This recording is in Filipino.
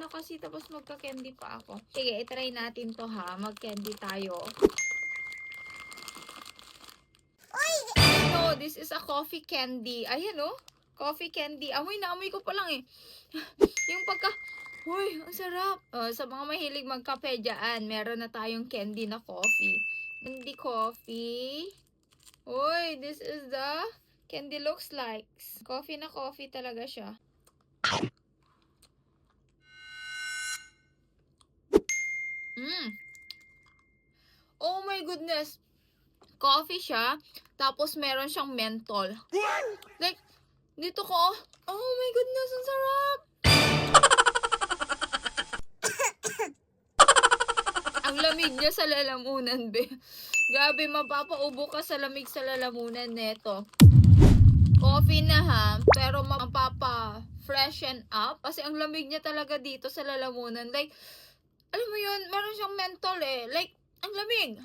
muna kasi tapos magka-candy pa ako. Sige, itry natin to ha. Mag-candy tayo. No, this is a coffee candy. Ayan oh. Coffee candy. Amoy na amoy ko pa lang eh. Yung pagka... Uy, ang sarap. Oh, sa mga mahilig magkape dyan, meron na tayong candy na coffee. Candy coffee. Uy, this is the candy looks like. Coffee na coffee talaga siya. Mm. Oh my goodness. Coffee siya, tapos meron siyang menthol. Like, dito ko, oh my goodness, ang sarap! ang lamig niya sa lalamunan, be. Grabe, mapapaubo ka sa lamig sa lalamunan neto. Coffee na ha, pero mapapa freshen up. Kasi ang lamig niya talaga dito sa lalamunan. Like, alam mo yun, meron siyang menthol eh. Like, ang lamig.